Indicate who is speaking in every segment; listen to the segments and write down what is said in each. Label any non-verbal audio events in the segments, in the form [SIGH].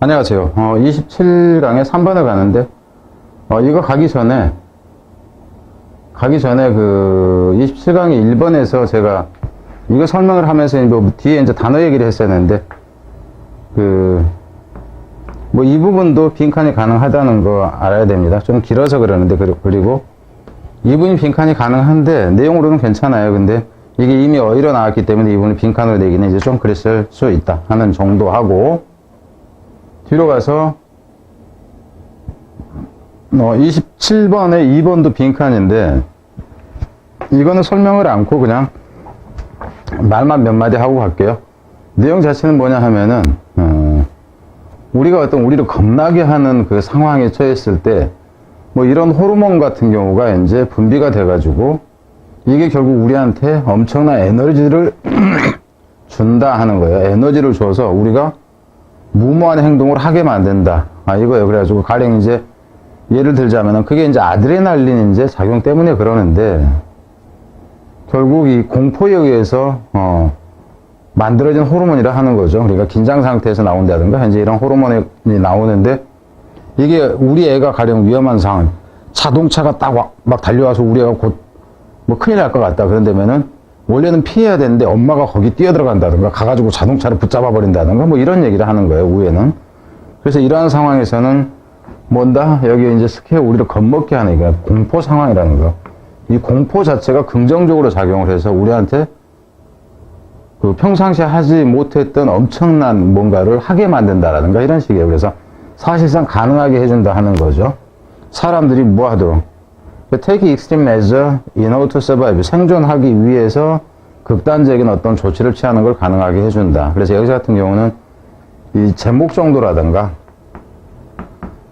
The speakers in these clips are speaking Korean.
Speaker 1: 안녕하세요. 어, 27강에 3번을 가는데, 어, 이거 가기 전에, 가기 전에 그 27강의 1번에서 제가 이거 설명을 하면서 뭐 뒤에 이제 단어 얘기를 했었는데, 그, 뭐 이 부분도 빈칸이 가능하다는 거 알아야 됩니다. 좀 길어서 그러는데, 그리- 그리고 이 부분이 빈칸이 가능한데, 내용으로는 괜찮아요. 근데 이게 이미 어디로 나왔기 때문에 이 부분을 빈칸으로 내기는 이제 좀 그랬을 수 있다 하는 정도 하고, 뒤로 가서 어, 27번에 2번도 빈칸인데 이거는 설명을 않고 그냥 말만 몇 마디 하고 갈게요. 내용 자체는 뭐냐 하면은 어, 우리가 어떤 우리를 겁나게 하는 그 상황에 처했을 때 뭐 이런 호르몬 같은 경우가 이제 분비가 돼가지고 이게 결국 우리한테 엄청난 에너지를 [CLEARS THROAT] 준다 하는 거예요. 에너지를 줘서 우리가 무모한 행동을 하게 만든다. 아, 이거예요. 그래가지고 가령 이제 예를 들자면은 그게 이제 아드레날린 이제 작용 때문에 그러는데 결국 이 공포에 의해서 어, 만들어진 호르몬이라 하는 거죠. 그러니까 긴장 상태에서 나온다든가 이제 이런 호르몬이 나오는데 이게 우리 애가 가령 위험한 상황, 자동차가 딱 막 달려와서 우리 애가 곧 뭐 큰일 날 것 같다. 그런다면은 원래는 피해야 되는데 엄마가 거기 뛰어들어간다든가 가가지고 자동차를 붙잡아 버린다든가 뭐 이런 얘기를 하는 거예요. 우에는. 그래서 이러한 상황에서는 뭔다 여기 이제 스케어 우리를 겁먹게 하는 게 공포 상황이라는 거. 이 공포 자체가 긍정적으로 작용을 해서 우리한테 그 평상시에 하지 못했던 엄청난 뭔가를 하게 만든다라든가 이런 식이에요. 그래서 사실상 가능하게 해준다 하는 거죠. 사람들이 뭐 하도록. Take extreme measure in order to survive. 생존하기 위해서 극단적인 어떤 조치를 취하는 걸 가능하게 해준다. 그래서 여기서 같은 경우는 이 제목 정도라든가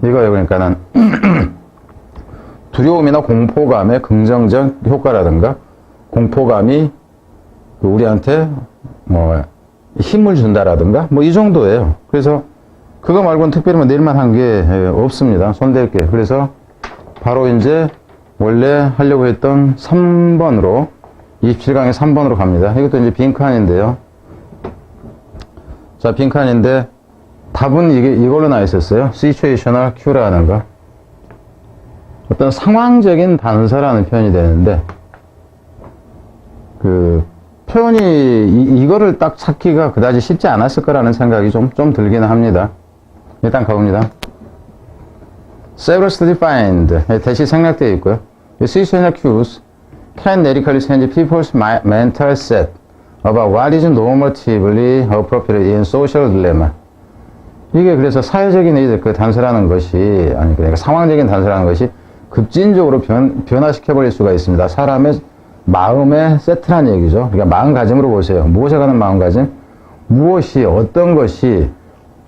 Speaker 1: 이거요. 그러니까는 [CLEARS THROAT] 두려움이나 공포감의 긍정적 효과라든가 공포감이 그 우리한테 뭐 힘을 준다라든가 뭐 이 정도예요. 그래서 그거 말고는 특별히 뭐 낼만한 게 없습니다. 손댈 게. 그래서 바로 이제 원래 하려고 했던 3번으로 27강의 3번으로 갑니다. 이것도 이제 빈칸인데요. 자, 빈칸인데 답은 이게 이걸로 나와 있었어요. situational cue라는 거. 어떤 상황적인 단서라는 표현이 되는데 그 표현이 이, 이거를 딱 찾기가 그다지 쉽지 않았을 거라는 생각이 좀, 좀 들기는 합니다. 일단 가봅니다. Severally defined 대시 생략되어 있고요. situational cues can radically change people's mental set about what is normatively appropriate in social dilemma. 이게 그래서 사회적인 이그 단서라는 것이 아니 그러니까 상황적인 단서라는 것이 급진적으로 변, 변화시켜 버릴 수가 있습니다. 사람의 마음의 세트란 얘기죠. 그러니까 마음가짐으로 보세요. 무엇에 관한 마음가짐? 무엇이 어떤 것이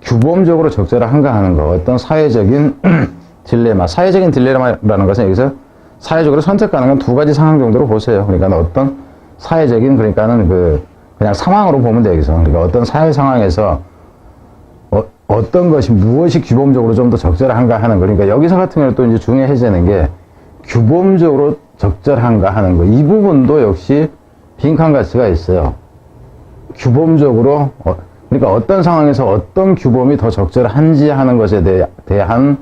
Speaker 1: 규범적으로 적절한가 하는 거. 어떤 사회적인 [CLEARS THROAT] 딜레마. 사회적인 딜레마라는 것은 여기서 사회적으로 선택 가능한 두 가지 상황 정도로 보세요. 그러니까 어떤 사회적인 그러니까는 그 그냥 상황으로 보면. 여기서. 그러니까 어떤 사회 상황에서 어, 어떤 것이 무엇이 규범적으로 좀 더 적절한가 하는 거. 그러니까 여기서 같은 경우는 또 이제 중요해지는 게 규범적으로 적절한가 하는 거. 이 부분도 역시 빈칸 가치가 있어요. 규범적으로, 어, 그러니까 어떤 상황에서 어떤 규범이 더 적절한지 하는 것에 대, 대한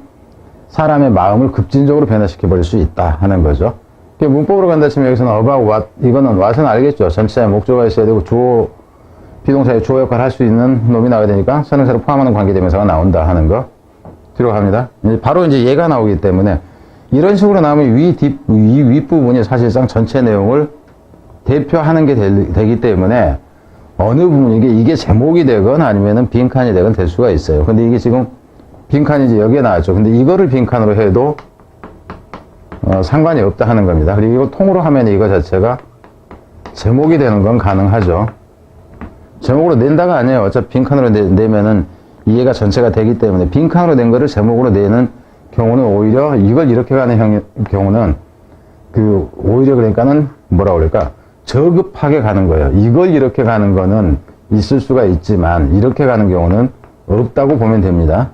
Speaker 1: 사람의 마음을 급진적으로 변화시켜 버릴 수 있다 하는 거죠. 그 문법으로 간다 치면 여기서는 about what, 이거는 what은 알겠죠. 전치사에 목조가 있어야 되고 주어, 비동사의 주어 역할을 할 수 있는 놈이 나와야 되니까 선행사를 포함하는 관계대명사가 나온다 하는 거. 뒤로 갑니다. 이제 바로 이제 얘가 나오기 때문에 이런 식으로 나오면 위, 뒷, 위, 윗부분이 사실상 전체 내용을 대표하는 게 되, 기 때문에 어느 부분, 이게, 이게 제목이 되건 아니면은 빈칸이 되건 될 수가 있어요. 근데 이게 지금 빈칸이 이제 여기에 나왔죠. 근데 이거를 빈칸으로 해도 어, 상관이 없다 하는 겁니다. 그리고 이거 통으로 하면 이거 자체가 제목이 되는 건 가능하죠. 제목으로 낸다가 아니에요. 어차피 빈칸으로 내, 내면은 이해가 전체가 되기 때문에 빈칸으로 낸 거를 제목으로 내는 경우는 오히려 이걸 이렇게 가는 형, 경우는 그 오히려 그러니까는 뭐라 그럴까 저급하게 가는 거예요. 이걸 이렇게 가는 거는 있을 수가 있지만 이렇게 가는 경우는 없다고 보면 됩니다.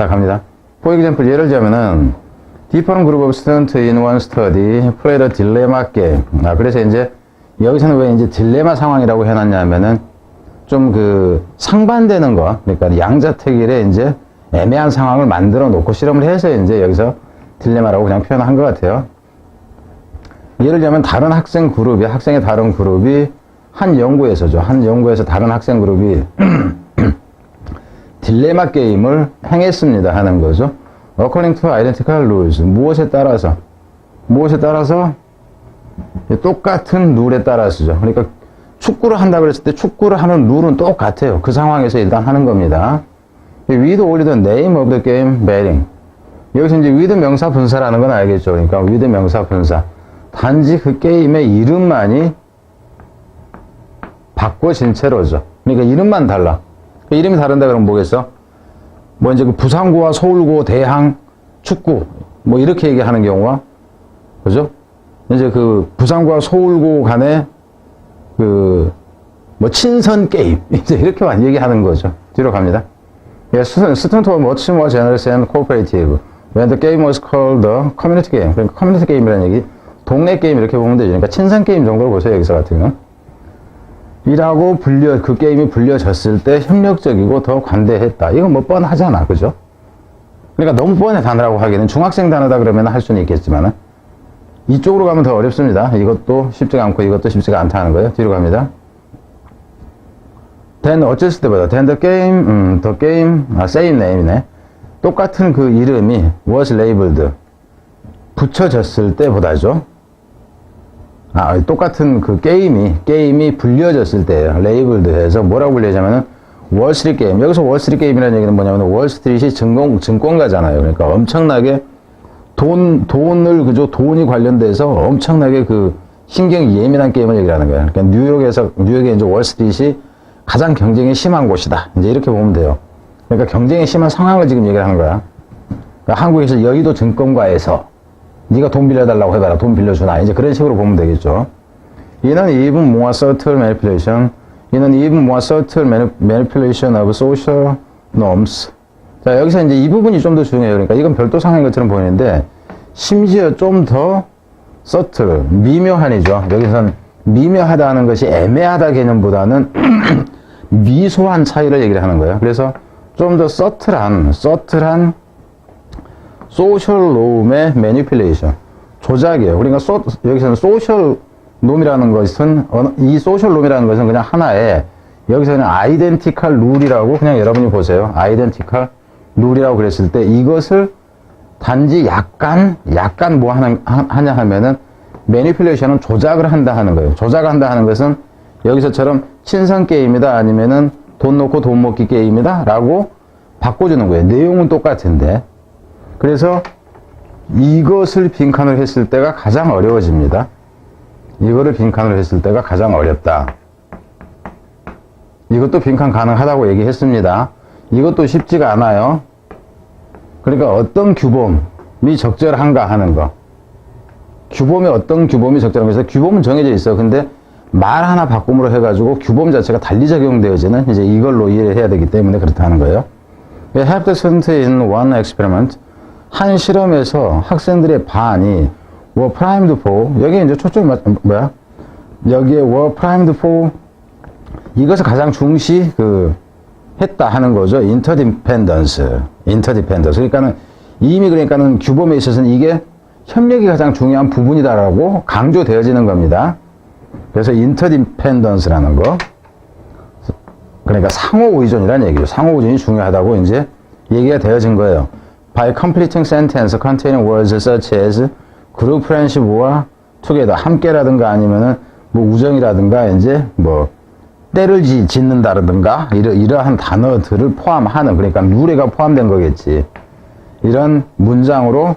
Speaker 1: 어. 자 갑니다. For example 예를 들자면은 different group of students in one study played a dilemma game. 아 그래서 이제 여기서는 왜 이제 딜레마 상황이라고 해놨냐면은 좀 그 상반되는 거, 그러니까 양자택일에 이제 애매한 상황을 만들어 놓고 실험을 해서 이제 여기서 딜레마라고 그냥 표현한 것 같아요. 예를 들면 다른 학생 그룹이, 학생의 다른 그룹이 한 연구에서죠. 한 연구에서 다른 학생 그룹이 [CLEARS THROAT] 딜레마 게임을 행했습니다 하는 거죠. According to identical rules. 무엇에 따라서? 무엇에 따라서? 똑같은 룰에 따라서죠. 그러니까 축구를 한다 그랬을 때 축구를 하는 룰은 똑같아요. 그 상황에서 일단 하는 겁니다. only the name of the game betting. 여기서 이제 with 명사 분사라는 건 알겠죠. 그러니까 with 명사 분사. 단지 그 게임의 이름만이 바꿔진 채로죠. 그러니까 이름만 달라. 그 이름이 다른다 그러면 뭐겠어? 뭐 이제 그 부산고와 서울고 대항 축구 뭐 이렇게 얘기하는 경우가 그죠? 이제 그 부산과 서울고 간의 그 뭐 친선 게임 [LAUGHS] 이제 이렇게만 얘기하는 거죠. 뒤로 갑니다. Were much more generous and cooperative when the game was called the community game. 그러니까 커뮤니티 게임이라는 얘기, 동네 게임 이렇게 보면 되죠. 그러니까 친선 게임 정도로 보세요 여기서 같은 경우. 이라고 불려 그 게임이 불려졌을 때 협력적이고 더 관대했다. 이건 뭐 뻔하잖아, 그죠? 그러니까 너무 뻔해 단어라고 하기는 중학생 단어다 그러면 할 수는 있겠지만은 이쪽으로 가면 더 어렵습니다. 이것도 쉽지가 않고 이것도 쉽지가 않다는 거예요. 뒤로 갑니다. then 어쨌을 때보다 then the game, 음, the game, 아, same name이네. 똑같은 그 이름이 was labeled 붙여졌을 때보다죠. 아, 똑같은 그 게임이, 게임이 불려졌을 때예요. 레이블드 해서 뭐라고 불리냐면은 월스트리트 게임. 여기서 월스트리트 게임이라는 얘기는 뭐냐면 월스트리트이 증권, 증권가잖아요. 그러니까 엄청나게 돈, 돈을, 그죠? 돈이 관련돼서 엄청나게 그 신경이 예민한 게임을 얘기하는 거예요. 그러니까 뉴욕에서, 뉴욕의 이제 월스트리트이 가장 경쟁이 심한 곳이다. 이제 이렇게 보면 돼요. 그러니까 경쟁이 심한 상황을 지금 얘기를 하는 거야. 그러니까 한국에서 여의도 증권가에서 네가 돈 빌려달라고 해봐라. 돈 빌려주나. 이제 그런 식으로 보면 되겠죠. 이는 even more subtle manipulation. 이는 even more subtle mani- manipulation of social norms. 자, 여기서 이제 이 부분이 좀 더 중요해요. 그러니까 이건 별도 상황인 것처럼 보이는데, 심지어 좀 더 subtle, 미묘한이죠. 여기선 미묘하다는 것이 애매하다 개념보다는 [CLEARS THROAT] 미소한 차이를 얘기를 하는 거예요. 그래서 좀 더 서틀한, 서틀한 소셜 놈의 매니플레이션 조작이에요. 그러니까 소, 여기서는 소셜 놈이라는 것은 어느- 이 소셜 놈이라는 것은 그냥 하나의 여기서는 아이덴티컬 룰이라고 그냥 여러분이 보세요. 아이덴티컬 룰이라고 그랬을 때 이것을 단지 약간 약간 뭐 하는, 하- 하냐 하면은 매니플레이션은 조작을 한다 하는 거예요. 조작한다 하는 것은 여기서처럼 친선 게임이다 아니면은 돈 놓고 돈 먹기 게임이다 라고 바꿔주는 거예요. 내용은 똑같은데 그래서 이것을 빈칸을 했을 때가 가장 어려워집니다. 이거를 빈칸을 했을 때가 가장 어렵다. 이것도 빈칸 가능하다고 얘기했습니다. 이것도 쉽지가 않아요. 그러니까 어떤 규범이 적절한가 하는 거. 규범이 어떤 규범이 적절한가 해서 규범은 정해져 있어. 근데 말 하나 바꿈으로 해가지고 규범 자체가 달리 적용되어지는 이제 이걸로 이해를 해야 되기 때문에 그렇다는 거예요. Have the student in one experiment. 한 실험에서 학생들의 반이 were primed for 여기 이제 초점이 맞, 뭐야? 여기에 were primed for 이것을 가장 중시 그 했다 하는 거죠. interdependence, interdependence. 그러니까는 이미 그러니까는 규범에 있어서는 이게 협력이 가장 중요한 부분이다라고 강조되어지는 겁니다. 그래서 interdependence라는 거. 그러니까 상호 의존이라는 얘기죠. 상호 의존이 중요하다고 이제 얘기가 되어진 거예요. By completing sentence containing words such as group friendship와 together 함께라든가 아니면은 뭐 우정이라든가 이제 뭐 때를 지, 짓는다라든가 이러, 이러한 단어들을 포함하는 그러니까 누레가 포함된 거겠지. 이런 문장으로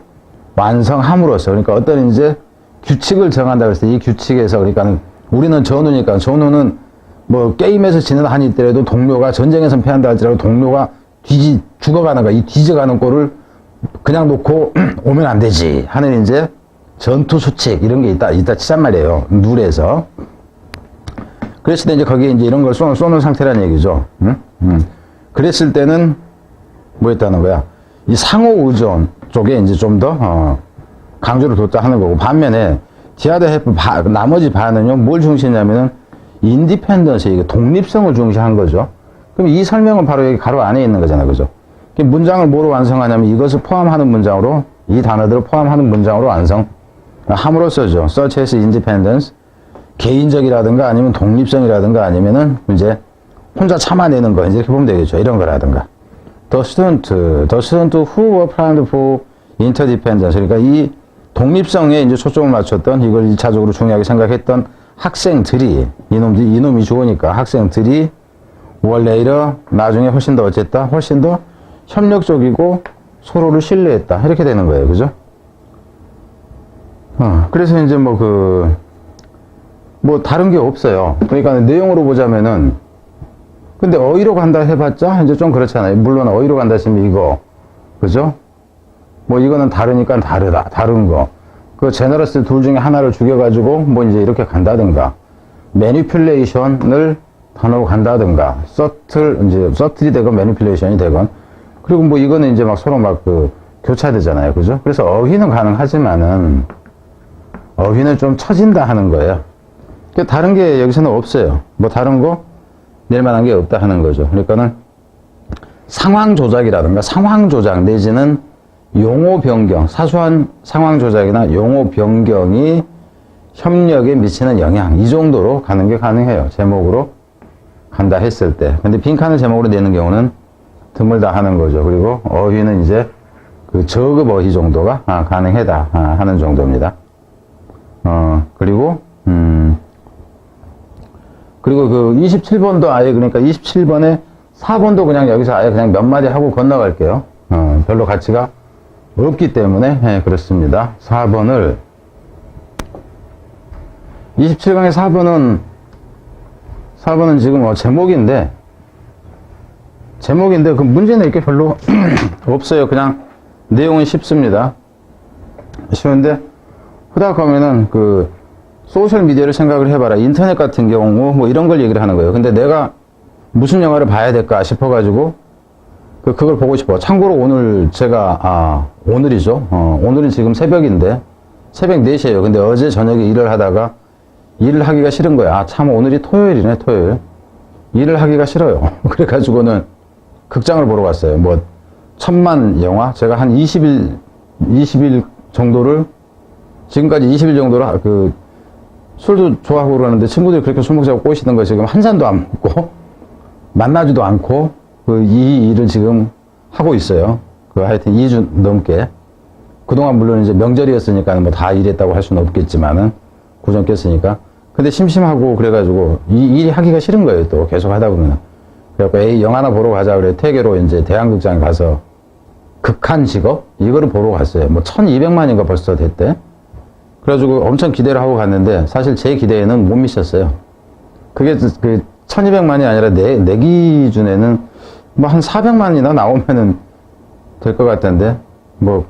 Speaker 1: 완성함으로써 그러니까 어떤 이제 규칙을 정한다 그랬을 때 이 규칙에서 그러니까 우리는 전우니까 전우는 뭐 게임에서 지는 한이 있더라도 동료가 전쟁에서 패한다 할지라도 동료가 뒤지 죽어가는 거이 뒤져가는 꼴을 그냥 놓고 [CLEARS THROAT] 오면 안 되지 하는 이제 전투 수칙 이런 게 있다 있다 치잔 말이에요 룰에서 그랬을 때 이제 거기에 이제 이런 걸 쏘는, 쏘는 상태라는 얘기죠 응? 응. 그랬을 때는 뭐였다는 거야 이 상호 의존 쪽에 이제 좀더 어, 강조를 뒀다 하는 거고 반면에 디아드 해프 나머지 반은요 뭘 중시냐면은 인디펜던스, 이게 독립성을 중시한 거죠. 그럼 이 설명은 바로 여기 가로 안에 있는 거잖아요. 그죠? 그 문장을 뭐로 완성하냐면 이것을 포함하는 문장으로, 이 단어들을 포함하는 문장으로 완성, 함으로 써죠. such as independence, 개인적이라든가 아니면 독립성이라든가 아니면은 이제 혼자 참아내는 거, 이제 이렇게 보면 되겠죠. 이런 거라든가. The student, the student who were primed for interdependence. 그러니까 이 독립성에 이제 초점을 맞췄던 이걸 1차적으로 중요하게 생각했던 학생들이, 이놈이, 이놈이 좋으니까 학생들이 원래 이러 나중에 훨씬 더 어쨌다? 훨씬 더 협력적이고 서로를 신뢰했다. 이렇게 되는 거예요. 그죠? 어, 그래서 이제 뭐 그, 뭐 다른 게 없어요. 그러니까 내용으로 보자면은, 근데 어휘로 간다 해봤자 이제 좀 그렇잖아요. 물론 어휘로 간다 치면 이거, 그죠? 뭐 이거는 다르니까 다르다. 다른 거. 그 제너러스 둘 중에 하나를 죽여가지고 뭐 이제 이렇게 간다든가, 매니플레이션을 단어로 간다든가, 서틀, 이제 서틀이 되건 매니플레이션이 되건, 그리고 뭐 이거는 이제 막 서로 막 그 교차되잖아요. 그죠? 그래서 어휘는 가능하지만은, 어휘는 좀 처진다 하는 거예요. 그 다른 게 여기서는 없어요. 뭐 다른 거 낼 만한 게 없다 하는 거죠. 그러니까는 상황 조작이라든가 상황 조작 내지는 용어 변경, 사소한 상황 조작이나 용어 변경이 협력에 미치는 영향 이 정도로 가는 게 가능해요. 제목으로 간다 했을 때. 근데 빈칸을 제목으로 내는 경우는 드물 다 하는 거죠. 그리고 어휘는 이제 그 저급 어휘 정도가 아, 가능하다 아, 하는 정도입니다. 어, 그리고, 음, 그리고 그 27번도 아예 그러니까 27번에 4번도 그냥 여기서 아예 그냥 몇 마디 하고 건너갈게요. 어, 별로 가치가 없기 때문에, 예, 그렇습니다. 4번을, 27강의 4번은, 4번은 지금 어, 제목인데, 제목인데 그 문제는 이렇게 별로 [CLEARS THROAT] 없어요. 그냥 내용은 쉽습니다. 쉬운데, 후다 가면은 그 소셜 미디어를 생각을 해봐라. 인터넷 같은 경우 뭐 이런 걸 얘기를 하는 거예요. 근데 내가 무슨 영화를 봐야 될까 싶어가지고 그 그걸 보고 싶어. 참고로 오늘 제가 아 오늘이죠. 어, 오늘은 지금 새벽인데 새벽 4시에요. 근데 어제 저녁에 일을 하다가 일을 하기가 싫은 거야. 아 참 오늘이 토요일이네 토요일. 일을 하기가 싫어요. [LAUGHS] 그래가지고는 극장을 보러 갔어요. 뭐 천만 영화 제가 한 20일 20일 정도를 지금까지 20일 정도로 하- 그 술도 좋아하고 그러는데 친구들이 그렇게 술 먹자고 꼬시는 거 지금 한 잔도 안 먹고 만나지도 않고 그 이 일을 지금 하고 있어요. 그 하여튼 2주 넘게. 그동안 물론 이제 명절이었으니까 뭐 다 일했다고 할 수는 없겠지만은 구정 꼈으니까. 근데 심심하고 그래가지고 이 일이 하기가 싫은 거예요. 또 계속 하다 보면. 그래갖고 에이 영화나 보러 가자 그래 태계로 이제 대한극장에 가서 극한 직업 이거를 보러 갔어요. 뭐 1200만인가 벌써 됐대. 그래가지고 엄청 기대를 하고 갔는데 사실 제 기대에는 못 미쳤어요. 그게 그 1200만이 아니라 내, 내 기준에는 뭐 한 400만이나 나오면은 될 것 같던데 뭐,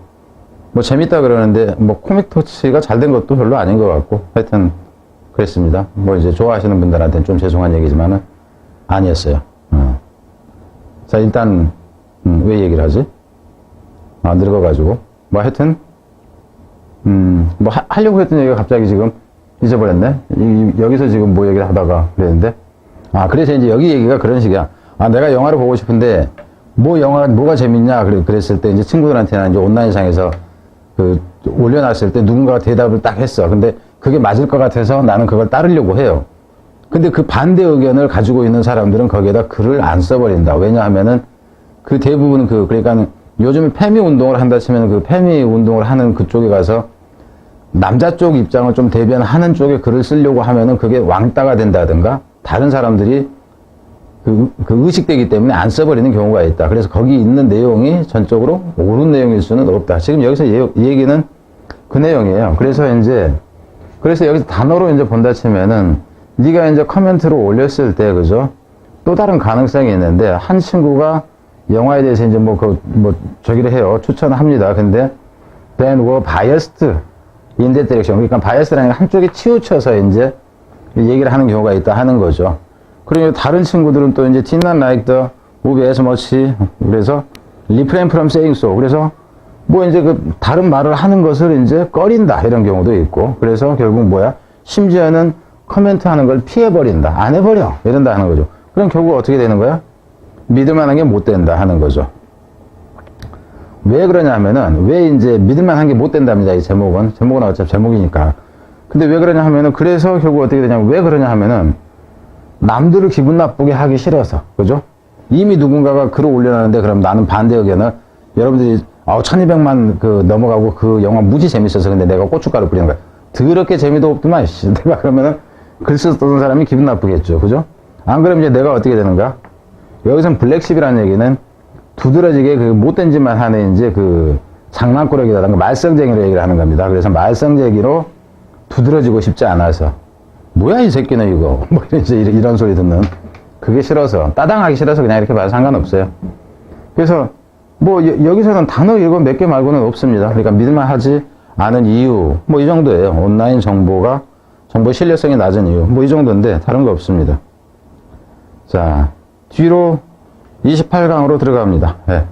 Speaker 1: 뭐 재밌다 그러는데 뭐 코믹 터치가 잘 된 것도 별로 아닌 것 같고 하여튼 그랬습니다. 뭐 이제 좋아하시는 분들한테는 좀 죄송한 얘기지만은 아니었어요. 어. 자 일단 음, 왜 얘기를 하지? 아 늙어가지고 뭐 하여튼 음, 뭐 하, 하려고 했던 얘기가 갑자기 지금 잊어버렸네. 이- 여기서 지금 뭐 얘기를 하다가 그랬는데. 아, 그래서 이제 여기 얘기가 그런 식이야. 아, 내가 영화를 보고 싶은데, 뭐 영화, 뭐가 재밌냐? 그래, 그랬을 때 이제 친구들한테나 이제 온라인상에서 그 올려놨을 때 누군가가 대답을 딱 했어. 근데 그게 맞을 것 같아서 나는 그걸 따르려고 해요. 근데 그 반대 의견을 가지고 있는 사람들은 거기에다 글을 안 써버린다. 왜냐하면은 그 대부분 그, 그러니까 요즘에 페미 운동을 한다 치면 그 페미 운동을 하는 그쪽에 가서 남자 쪽 입장을 좀 대변하는 쪽에 글을 쓰려고 하면은 그게 왕따가 된다든가 다른 사람들이 그, 그 의식되기 때문에 안 써버리는 경우가 있다. 그래서 거기 있는 내용이 전적으로 옳은 내용일 수는 없다. 지금 여기서 예- 이 얘기는 그 내용이에요. 그래서 이제 그래서 여기서 단어로 이제 본다 치면은 네가 이제 코멘트로 올렸을 때 그죠? 또 다른 가능성이 있는데 한 친구가 영화에 대해서 이제 뭐그뭐 저기를 해요. 추천합니다. 근데 then were biased in that direction. 그러니까 bias라는 게 한쪽에 치우쳐서 이제 얘기를 하는 경우가 있다 하는 거죠. 그리고 다른 친구들은 또 이제 did not like the movie as much. 그래서 refrain from saying so. 그래서 뭐 이제 그 다른 말을 하는 것을 이제 꺼린다 이런 경우도 있고. 그래서 결국 뭐야? 심지어는 커멘트 하는 걸 피해버린다. 안 해버려. 이런다 하는 거죠. 그럼 결국 어떻게 되는 거야? 믿을 만한 게 못 된다 하는 거죠. 왜 그러냐 하면은, 왜 이제 믿을 만한 게 못 된답니다. 이 제목은. 제목은 어차피 제목이니까. 근데 왜 그러냐 하면은, 그래서 결국 어떻게 되냐면, 왜 그러냐 하면은, 남들을 기분 나쁘게 하기 싫어서. 그죠? 이미 누군가가 글을 올려놨는데, 그럼 나는 반대 의견을, 여러분들이, 아우, 1200만 그 넘어가고 그 영화 무지 재밌어서 근데 내가 고춧가루 뿌리는 거야. 더럽게 재미도 없더만, 씨. [LAUGHS] 내가 그러면은, 글 쓰던 사람이 기분 나쁘겠죠. 그죠? 안 그러면 이제 내가 어떻게 되는가? 여기선 블랙십이라는 얘기는 두드러지게 그 못된 짓만 하는 이제 그 장난꾸러기라든가 말썽쟁이로 얘기를 하는 겁니다. 그래서 말썽쟁이로 두드러지고 싶지 않아서 뭐야 이 새끼는 이거 [LAUGHS] 뭐 이제 이런, 소리 듣는 그게 싫어서 따당하기 싫어서 그냥 이렇게 봐도 상관없어요. 그래서 뭐 여, 기서는 단어 이거 몇개 말고는 없습니다. 그러니까 믿을만 하지 않은 이유 뭐 이 정도예요. 온라인 정보가 정보 신뢰성이 낮은 이유 뭐 이 정도인데 다른 거 없습니다. 자 뒤로 28강으로 들어갑니다. 예.